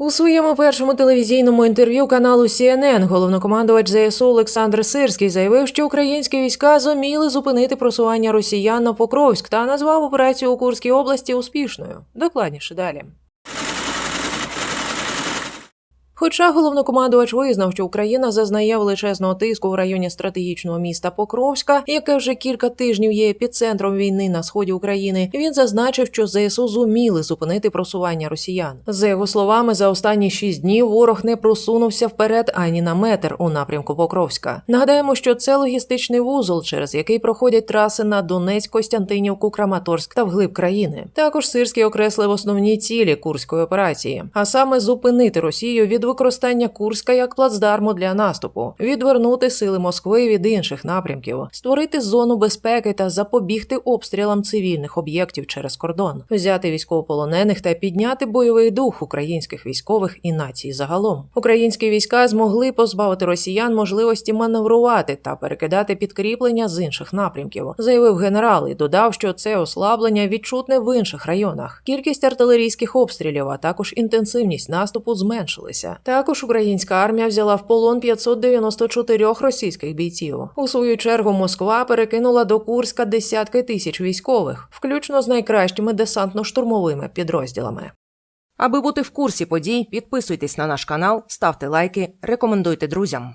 У своєму першому телевізійному інтерв'ю каналу CNN головнокомандувач ЗСУ Олександр Сирський заявив, що українські війська зуміли зупинити просування росіян на Покровськ та назвав операцію у Курській області успішною. Докладніше далі. Хоча головнокомандувач визнав, що Україна зазнає величезного тиску в районі стратегічного міста Покровська, яке вже кілька тижнів є епіцентром війни на сході України, він зазначив, що ЗСУ зуміли зупинити просування росіян. За його словами, за останні шість днів ворог не просунувся вперед ані на метр у напрямку Покровська. Нагадаємо, що це логістичний вузол, через який проходять траси на Донецьк, Костянтинівку, Краматорськ та вглиб країни. Також Сирський окреслив основні цілі курської операції, а саме зупинити Росію від використання Курська як плацдарму для наступу, відвернути сили Москви від інших напрямків, створити зону безпеки та запобігти обстрілам цивільних об'єктів через кордон, взяти військовополонених та підняти бойовий дух українських військових і нації загалом. Українські війська змогли позбавити росіян можливості маневрувати та перекидати підкріплення з інших напрямків, заявив генерал і додав, що це ослаблення відчутне в інших районах. Кількість артилерійських обстрілів, а також інтенсивність наступу зменшилися. Також українська армія взяла в полон 594 російських бійців. У свою чергу Москва перекинула до Курська десятки тисяч військових, включно з найкращими десантно-штурмовими підрозділами. Аби бути в курсі подій, підписуйтесь на наш канал, ставте лайки, рекомендуйте друзям.